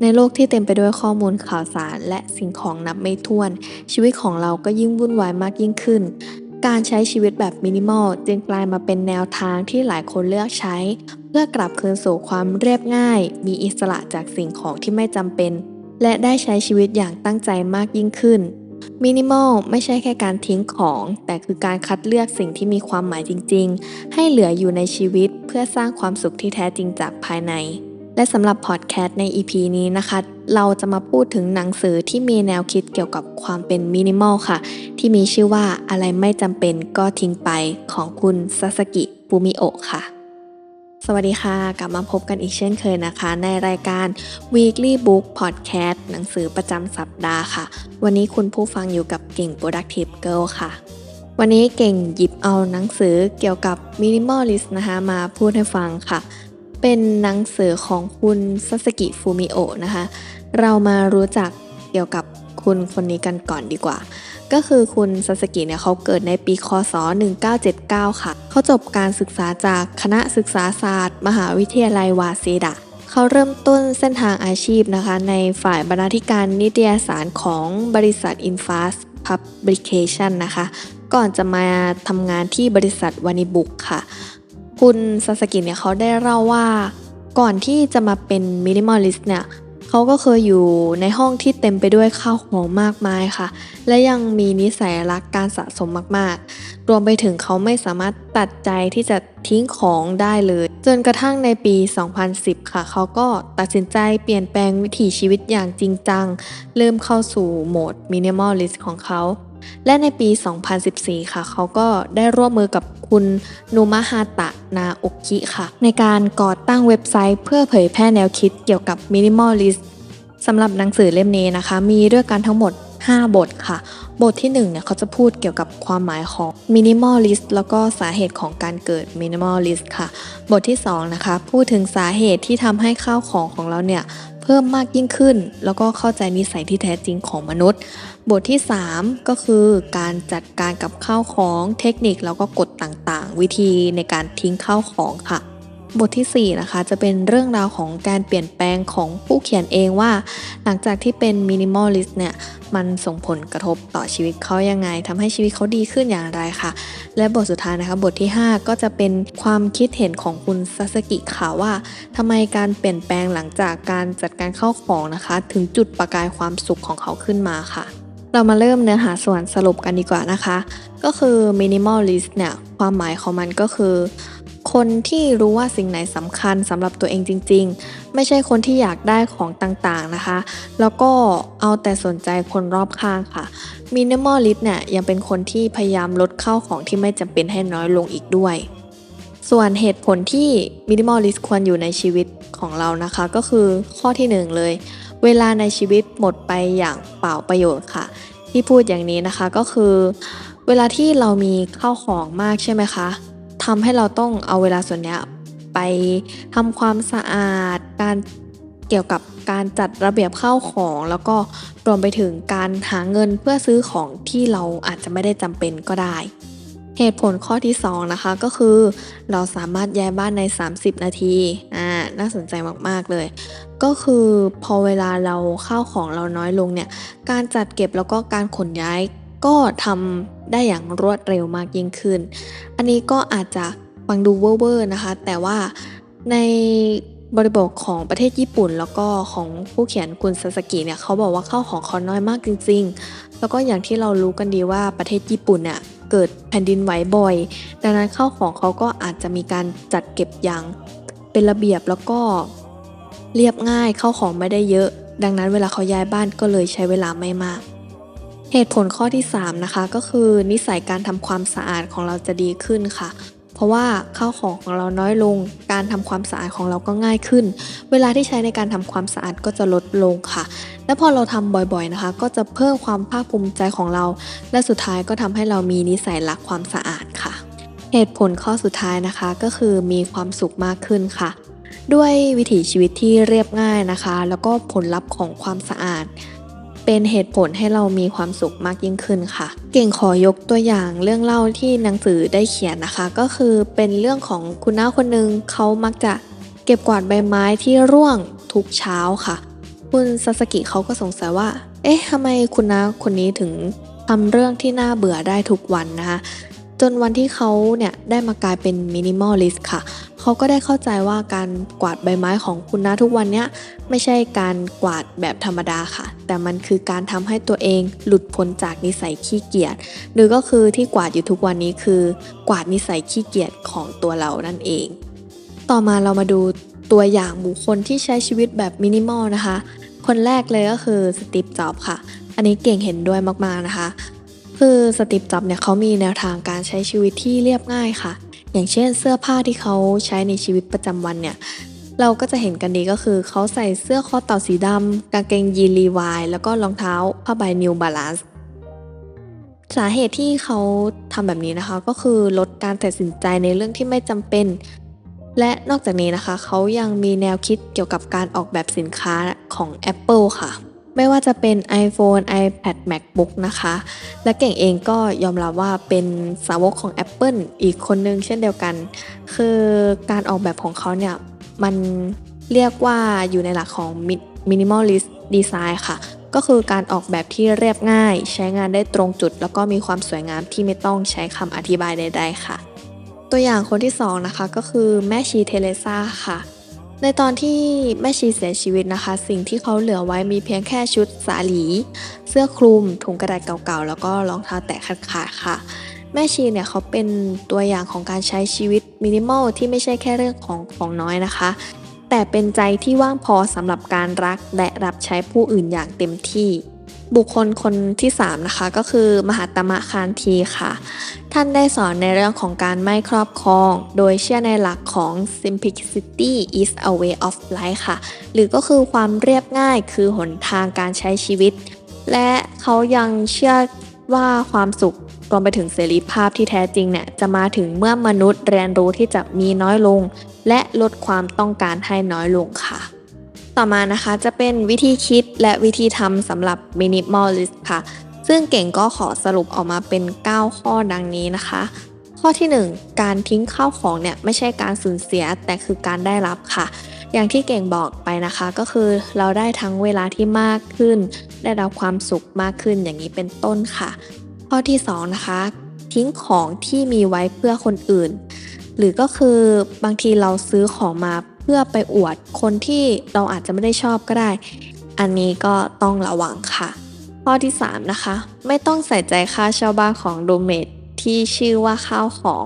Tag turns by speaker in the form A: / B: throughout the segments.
A: ในโลกที่เต็มไปด้วยข้อมูลข่าวสารและสิ่งของนับไม่ถ้วน ชีวิตของเราก็ยิ่งวุ่นวายมากยิ่งขึ้น การใช้ชีวิตแบบมินิมอลจึงกลายมาเป็นแนวทางที่หลายคนเลือกใช้ เพื่อกลับคืนสู่ความเรียบง่าย มีอิสระจากสิ่งของที่ไม่จำเป็น และได้ใช้ชีวิตอย่างตั้งใจมากยิ่งขึ้นมินิมอลไม่ใช่แค่การทิ้งของ แต่คือการคัดเลือกสิ่งที่มีความหมายจริง ๆ ให้เหลืออยู่ในชีวิตเพื่อสร้างความสุขที่แท้จริงจากภายใน และสำหรับพอดแคสต์ใน EP นี้นะคะ เราจะมาพูดถึงหนังสือที่มีแนวคิดเกี่ยวกับความเป็นมินิมอลค่ะ ที่มีชื่อว่าอะไรไม่จำเป็นก็ทิ้งไปของคุณซาสกิฟูมิโอะค่ะ สวัสดีค่ะ กลับมาพบกันอีกเช่นเคยนะคะ ในรายการ Weekly Book Podcast หนังสือประจำสัปดาห์ค่ะ วันนี้คุณผู้ฟังอยู่กับเก่ง Productive Girl ค่ะวันนี้เก่งหยิบเอาหนังสือเกี่ยวกับ Minimalist นะคะมาพูดให้ฟังค่ะ เป็นหนังสือของคุณซาสกิฟูมิโอะนะคะ เรามารู้จักเกี่ยวกับคุณคนนี้กันก่อนดีกว่า ก็คือคุณซาสกิเนี่ยเขาเกิดในปีคศ 1979 ค่ะ เขาจบการศึกษาจากคณะศึกษาศาสตร์ มหาวิทยาลัยวาเซดะเขาเริ่มต้นเส้นทางอาชีพนะคะ ในฝ่ายบรรณาธิการนิตยสารของบริษัท Infast Publication นะคะ ก่อนจะมาทำงานที่บริษัทวานิบุกค่ะ คุณซาสกิเนี่ยเขาได้เล่าว่า ก่อนที่จะมาเป็นมินิมอลลิสต์เนี่ยเขาก็เคยอยู่ในห้องที่เต็มไปด้วยข้าวของมากมายค่ะ และยังมีนิสัยรักการสะสมมากๆ รวมไปถึงเขาไม่สามารถตัดใจที่จะทิ้งของได้เลย จนกระทั่งในปี 2010 ค่ะ เขาก็ตัดสินใจเปลี่ยนแปลงวิถีชีวิตอย่างจริงจัง เริ่มเข้าสู่โหมดมินิมอลลิสต์ของเขา และในปี 2014 ค่ะ เขาก็ได้ร่วมมือกับคุณนูมะฮาตะนาโอกิค่ะ ในการก่อตั้งเว็บไซต์เพื่อเผยแพร่แนวคิดเกี่ยวกับมินิมอลลิสสำหรับหนังสือเล่มนี้นะคะ มีด้วยกันทั้งหมด 5 บทค่ะ บทที่1เนี่ยเขาจะพูดเกี่ยวกับความหมายของมินิมอลลิสต์แล้วก็สาเหตุของการเกิดมินิมอลลิสต์ค่ะ บทที่2นะคะพูดถึงสาเหตุที่ทำให้ข้าวของของเราเนี่ย เพิ่มมากยิ่งขึ้น แล้วก็เข้าใจนิสัยที่แท้จริงของมนุษย์ บทที่ 3 ก็คือการจัดการกับข้าวของเทคนิคแล้วก็กฎต่างๆ วิธีในการทิ้งข้าวของค่ะ บทที่ 4 นะคะ จะเป็นเรื่องราวของการเปลี่ยนแปลงของผู้เขียนเองว่า หลังจากที่เป็นมินิมอลลิสต์เนี่ย มันส่งผลกระทบต่อชีวิตเขายังไงทำให้ชีวิตเขาดีขึ้นอย่างไรค่ะ และบทสุดท้ายนะคะ บทที่ 5 ก็จะเป็นความคิดเห็นของคุณซาสกิค่ะว่าทำไมการเปลี่ยนแปลงหลังจากการจัดการเข้าของนะคะ ถึงจุดประกายความสุขของเขาขึ้นมาค่ะเรามาเริ่มเนื้อหาส่วนสรุปกันดีกว่านะคะ ก็คือมินิมอลลิสต์เนี่ย ความหมายของมันก็คือ คนที่รู้ว่าสิ่งไหนสำคัญสำหรับตัวเองจริง ๆ ไม่ใช่คนที่อยากได้ของต่างๆนะคะ แล้วก็เอาแต่สนใจคนรอบข้างค่ะมินิมอลลิสต์เนี่ยยังเป็นคนที่พยายามลดเข้าของที่ไม่จำเป็นให้น้อยลงอีกด้วย ส่วนเหตุผลที่มินิมอลลิสต์ควรอยู่ในชีวิตของเรานะคะ ก็คือข้อที่หนึ่งเลย เวลาในชีวิตหมดไปอย่างเปล่าประโยชน์ค่ะ ที่พูดอย่างนี้นะคะก็คือ เวลาที่เรามีข้าวของมากใช่ไหมคะ ทำให้เราต้องเอาเวลาส่วนเนี้ยไปทำความสะอาด การเกี่ยวกับการจัดระเบียบข้าวของ แล้วก็รวมไปถึงการหาเงินเพื่อซื้อของที่เราอาจจะไม่ได้จำเป็นก็ได้ เหตุผลข้อที่ 2 นะคะก็คือ เราสามารถย้ายบ้านใน 30 นาทีอ่าน่าสนใจมาก ๆ เลย ก็คือพอเวลาเราข้าวของเราน้อยลงเนี่ยการจัดเก็บแล้วก็การขนย้าย ก็ทำได้อย่างรวดเร็วมากยิ่งขึ้น อันนี้ก็อาจจะฟังดูเวอร์ๆนะคะ แต่ว่าในบริบทของประเทศญี่ปุ่น แล้วก็ของผู้เขียนคุณซาสกิเนี่ยเขาบอกว่าข้าวของเขาน้อยมากจริง ๆ แล้วก็อย่างที่เรารู้กันดีว่าประเทศญี่ปุ่นเนี่ยเกิดแผ่นดินไหวบ่อย ดังนั้นข้าวของเขาก็อาจจะมีการจัดเก็บอย่างเป็นระเบียบแล้วก็เรียบง่ายข้าวของไม่ได้เยอะ ดังนั้นเวลาเขาย้ายบ้านก็เลยใช้เวลาไม่มาก เหตุผลข้อที่ 3 นะคะ ก็คือนิสัยการทำความสะอาดของเราจะดีขึ้นค่ะ เพราะว่าข้าวของของเราน้อยลง การทำความสะอาดของเราก็ง่ายขึ้น เวลาที่ใช้ในการทำความสะอาดก็จะลดลงค่ะ และพอเราทำบ่อยๆนะคะ ก็จะเพิ่มความภาคภูมิใจของเรา และสุดท้ายก็ทำให้เรามีนิสัยรักความสะอาดค่ะ เหตุผลข้อสุดท้ายนะคะก็คือมีความสุขมากขึ้นค่ะ ด้วยวิถีชีวิตที่เรียบง่ายนะคะ แล้วก็ผลลัพธ์ของความสะอาด เป็นเหตุผลให้เรามีความสุขมากยิ่งขึ้นค่ะ เก่งขอยกตัวอย่างเรื่องเล่าที่หนังสือได้เขียนนะคะ ก็คือเป็นเรื่องของคุณน้าคนหนึ่งเขามักจะเก็บกวาดใบไม้ที่ร่วงทุกเช้าค่ะ คุณซาสกิเขาก็สงสัยว่า เอ๊ะทำไมคุณน้าคนนี้ถึงทำเรื่องที่น่าเบื่อได้ทุกวันนะคะ จนวันที่เขาเนี่ยได้มากลายเป็นมินิมอลลิสต์ค่ะ เขาก็ได้เข้าใจว่าการกวาดใบไม้ของคุณน้าทุกวันเนี้ยไม่ใช่การกวาดแบบธรรมดาค่ะ แต่มันคือการทำให้ตัวเองหลุดพ้นจากนิสัยขี้เกียจ หรือก็คือที่กวาดอยู่ทุกวันนี้คือ กวาดนิสัยขี้เกียจของตัวเรานั่นเอง ต่อมาเรามาดูตัวอย่างบุคคลที่ใช้ชีวิตแบบมินิมอลนะคะ คนแรกเลยก็คือสตีฟ จ็อบส์ค่ะ อันนี้เก่งเห็นด้วยมากๆนะคะ คือสตีฟจ็อบเนี่ยเขามีแนวทางการใช้ชีวิตที่เรียบง่ายค่ะ อย่างเช่นเสื้อผ้าที่เขาใช้ในชีวิตประจำวันเนี่ยเราก็จะเห็นกันดีก็คือเขาใส่เสื้อคอเต่าสีดำกางเกงยีนลีวายแล้วก็รองเท้าผ้าใบนิวบาลานซ์สาเหตุที่เขาทำแบบนี้นะคะ ก็คือลดการตัดสินใจในเรื่องที่ไม่จำเป็น และนอกจากนี้นะคะ เขายังมีแนวคิดเกี่ยวกับการออกแบบสินค้าของ Apple ค่ะ ไม่ว่าจะเป็น iPhone, iPad, MacBook นะคะ และเก่งเองก็ยอมรับว่าเป็นสาวกของ Apple อีกคนนึงเช่นเดียวกัน คือการออกแบบของเขาเนี่ย มันเรียกว่าอยู่ในหลักของ minimalist design ค่ะ ก็คือการออกแบบที่เรียบง่าย ใช้งานได้ตรงจุด แล้วก็มีความสวยงามที่ไม่ต้องใช้คำอธิบายใด ๆ ค่ะ ตัวอย่างคนที่สองนะคะก็คือแม่ชีเทเลซาค่ะ ในตอนที่แม่ชีเสียชีวิตนะคะ สิ่งที่เขาเหลือไว้มีเพียงแค่ชุดสาหลี เสื้อคลุม ถุงกระดาษเก่าๆ แล้วก็รองเท้าแตะขาดๆค่ะ แม่ชีเนี่ยเขาเป็นตัวอย่างของการใช้ชีวิตมินิมอลที่ไม่ใช่แค่เรื่องของของน้อยนะคะ แต่เป็นใจที่ว่างพอสำหรับการรักและรับใช้ผู้อื่นอย่างเต็มที่ บุคคลคนที่ 3 นะคะ ก็คือมหาตมะคานทีค่ะ ท่านได้สอนในเรื่องของการไม่ครอบครอง โดยเชื่อในหลักของ simplicity is a way of life ค่ะ หรือก็คือความเรียบง่ายคือหนทางการใช้ชีวิต และเขายังเชื่อว่าความสุขรวมไปถึงเสรีภาพที่แท้จริงเนี่ยจะมาถึงเมื่อมนุษย์เรียนรู้ที่จะมีน้อยลง และลดความต้องการให้น้อยลงค่ะ ต่อมานะคะจะเป็นวิธีคิดและวิธีทำสำหรับ minimalist ค่ะ ซึ่งเก่งก็ขอสรุปออกมาเป็น 9 ข้อดังนี้นะคะ ข้อที่ 1 การทิ้งข้าวของเนี่ยไม่ใช่การสูญเสียแต่คือการได้รับค่ะ อย่างที่เก่งบอกไปนะคะก็คือเราได้ทั้งเวลาที่มากขึ้น ได้รับความสุขมากขึ้นอย่างนี้เป็นต้นค่ะ ข้อที่2นะคะทิ้งของที่มีไว้เพื่อคนอื่น หรือก็คือบางทีเราซื้อของมา พื่อไปอวดคนที่เราอาจจะไม่ได้ชอบก็ได้ อันนี้ก็ต้องระวังค่ะ ข้อที่ 3 นะคะ ไม่ต้องใส่ใจค่าเช่าบ้านของโดเมทที่ชื่อว่าข้าวของ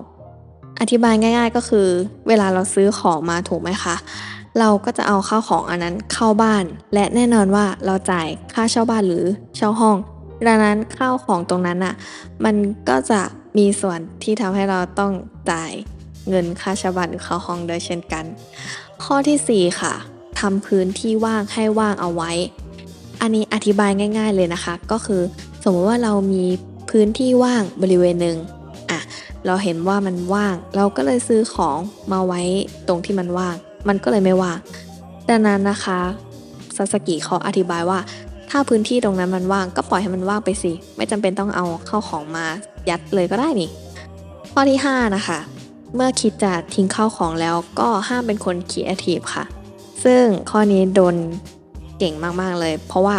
A: อธิบายง่าย ๆ ก็คือ เวลาเราซื้อของมาถูกไหมคะ เราก็จะเอาข้าวของอันนั้นเข้าบ้าน และแน่นอนว่าเราจ่ายค่าเช่าบ้านหรือเช่าห้อง ดังนั้นข้าวของตรงนั้นอะ มันก็จะมีส่วนที่ทำให้เราต้องจ่ายเงินค่าเช่าบ้านหรือค่าห้องด้วยเช่นกัน ข้อทีสี่ 4 ค่ะทำพื้นที่ว่างให้ว่างเอาไว้ อันนี้อธิบายง่าย ๆเลยนะคะ ก็คือสมมติว่าเรามีพื้นที่ว่างบริเวณหนึ่งอะเราเห็นว่ามันว่าง เราก็เลยซื้อของมาไว้ตรงที่มันว่าง มันก็เลยไม่ว่างดังนั้นนะคะซาสกิเขาอธิบายว่า ถ้าพื้นที่ตรงนั้นมันว่าง ก็ปล่อยให้มันว่างไปสิ ไม่จำเป็นต้องเอาเข้าของมายัดเลยก็ได้นี่ ข้อที่ 5 นะคะ เมื่อคิดจะทิ้งข้าวของแล้วก็ห้ามเป็นคนครีเอทีฟค่ะ ซึ่งข้อนี้โดนเก่งมากๆเลย เพราะว่า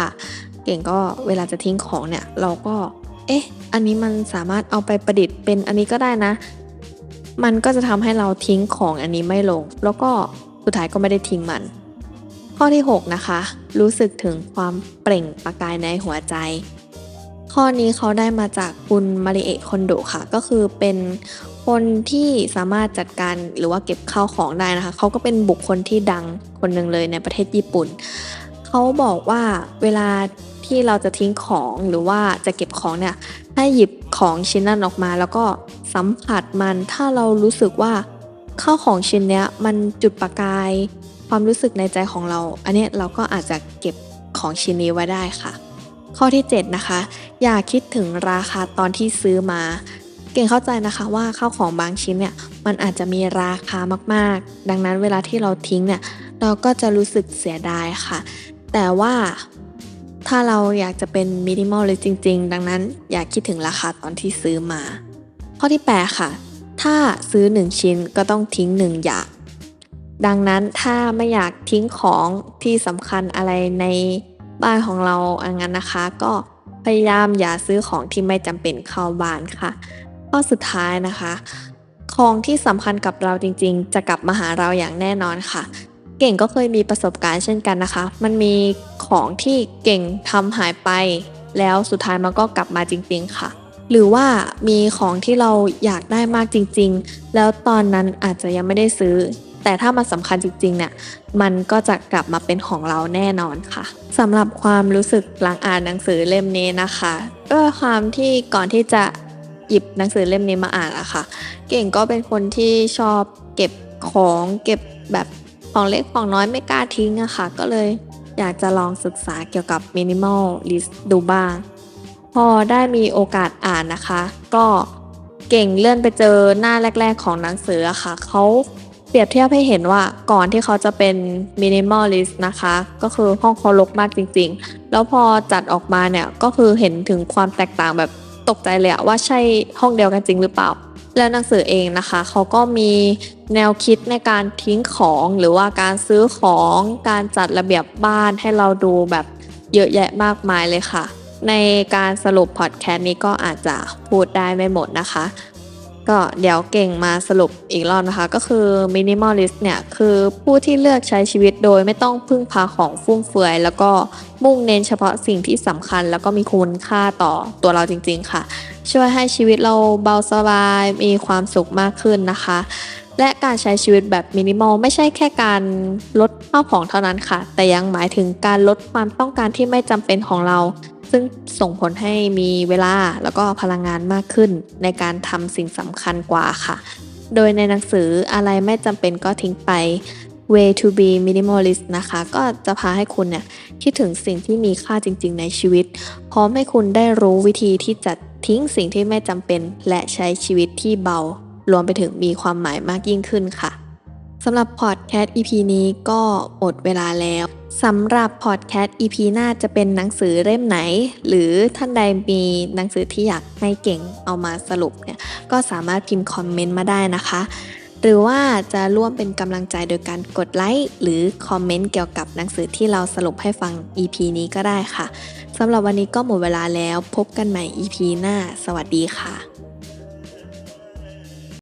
A: เก่งก็เวลาจะทิ้งของเนี่ย เราก็ เอ๊ะ อันนี้มันสามารถเอาไปประดิษฐ์เป็นอันนี้ก็ได้นะ มันก็จะทำให้เราทิ้งของอันนี้ไม่ลง แล้วก็สุดท้ายก็ไม่ได้ทิ้งมัน ข้อที่ 6 นะคะ รู้สึกถึงความเปล่งประกายในหัวใจข้อนี้เขาได้มาจากคุณมาริเอะคอนโดค่ะ ก็คือเป็น คนที่สามารถจัดการหรือว่าเก็บข้าวของได้นะคะ เขาก็เป็นบุคคลที่ดังคนหนึ่งเลยในประเทศญี่ปุ่น เขาบอกว่าเวลาที่เราจะทิ้งของหรือว่าจะเก็บของเนี่ย ให้หยิบของชิ้นนั้นออกมา แล้วก็สัมผัสมัน ถ้าเรารู้สึกว่าข้าวของชิ้นเนี้ยมันจุดประกายความรู้สึกในใจของเรา อันนี้เราก็อาจจะเก็บของชิ้นนี้ไว้ได้ค่ะ ข้อที่ 7 นะคะ อย่าคิดถึงราคาตอนที่ซื้อมา เก่งเข้าใจนะคะว่าข้าวของบางชิ้นเนี่ยมันอาจจะมีราคามากๆ ดังนั้นเวลาที่เราทิ้งเนี่ยเราก็จะรู้สึกเสียดายค่ะ แต่ว่าถ้าเราอยากจะเป็นมินิมอลเลยจริง ๆ ดังนั้นอย่าคิดถึงราคาตอนที่ซื้อมา ข้อที่ 8 ค่ะ ถ้าซื้อ 1 ชิ้นก็ต้องทิ้ง 1 อย่าง ดังนั้นถ้าไม่อยากทิ้งของที่สำคัญอะไรในบ้านของเราอันงั้นนะคะ ก็พยายามอย่าซื้อของที่ไม่จำเป็นเข้าบ้านค่ะ ข้อสุดท้ายนะคะของที่สำคัญกับเราจริงๆ จะกลับมาหาเราอย่างแน่นอนค่ะ เก่งก็เคยมีประสบการณ์เช่นกันนะคะ มันมีของที่เก่งทำหายไป แล้วสุดท้ายมันก็กลับมาจริง ๆค่ะ หรือว่ามีของที่เราอยากได้มากจริง ๆ แล้วตอนนั้นอาจจะยังไม่ได้ซื้อ แต่ถ้ามันสำคัญจริงๆเนี่ยมันก็จะกลับมาเป็นของเราแน่นอนค่ะสำหรับความรู้สึกหลังอ่านหนังสือเล่มนี้นะคะด้วยความที่ก่อนที่จะ หยิบหนังสือเล่มนี้มาอ่านอะค่ะ เก่งก็เป็นคนที่ชอบเก็บของเก็บแบบของเล็กของน้อยไม่กล้าทิ้งอะค่ะ ก็เลยอยากจะลองศึกษาเกี่ยวกับ minimal list ดูบ้าง พอได้มีโอกาสอ่านนะคะ ก็เก่งเลื่อนไปเจอหน้าแรก ๆ ของหนังสืออะค่ะเขาเปรียบเทียบให้เห็นว่าก่อนที่เขาจะเป็น minimalist นะคะ ก็คือห้องเขารกมากจริง ๆ แล้วพอจัดออกมาเนี่ย ก็คือเห็นถึงความแตกต่างแบบ ตกใจเลยว่าใช่ห้องเดียวกันจริงหรือเปล่า แล้วหนังสือเองนะคะเขาก็มีแนวคิดในการทิ้งของหรือว่าการซื้อของการจัดระเบียบบ้านให้เราดูแบบเยอะแยะมากมายเลยค่ะ ในการสรุปพอดแคสต์นี้ก็อาจจะพูดได้ไม่หมดนะคะ ก็เดี๋ยวเก่งมาสรุปอีกรอบนะคะ ก็คือ minimalist เนี่ย คือผู้ที่เลือกใช้ชีวิตโดยไม่ต้องพึ่งพาของฟุ่มเฟือย แล้วก็มุ่งเน้นเฉพาะสิ่งที่สำคัญ แล้วก็มีคุณค่าต่อตัวเราจริง ๆ ค่ะ ช่วยให้ชีวิตเราเบาสบายมีความสุขมากขึ้นนะคะ และการใช้ชีวิตแบบมินิมอลไม่ใช่แค่การลดข้าวของเท่านั้นค่ะ แต่ยังหมายถึงการลดความต้องการที่ไม่จำเป็นของเรา ซึ่งส่งผลให้มีเวลาแล้วก็พลังงานมากขึ้น ในการทำสิ่งสำคัญกว่าค่ะ โดยในหนังสืออะไรไม่จำเป็นก็ทิ้งไป Way to be minimalist นะคะ ก็จะพาให้คุณเนี่ยคิดถึงสิ่งที่มีค่าจริง ๆ ในชีวิต พร้อมให้คุณได้รู้วิธีที่จะทิ้งสิ่งที่ไม่จำเป็น และใช้ชีวิตที่เบา รวมไปถึงมีความหมายมากยิ่งขึ้นค่ะ สำหรับพอดแคสต์ EP นี้ก็หมดเวลาแล้วสำหรับพอดแคสต์ EP หน้าจะเป็นหนังสือเล่มไหน หรือท่านใดมีหนังสือที่อยากให้เก่งเอามาสรุปเนี่ยก็สามารถพิมพ์คอมเมนต์มาได้นะคะ หรือว่าจะร่วมเป็นกำลังใจโดยการกดไลค์หรือคอมเมนต์เกี่ยวกับหนังสือที่เราสรุปให้ฟัง EP นี้ก็ได้ค่ะสำหรับวันนี้ก็หมดเวลาแล้วพบกันใหม่ EP หน้า สวัสดีค่ะ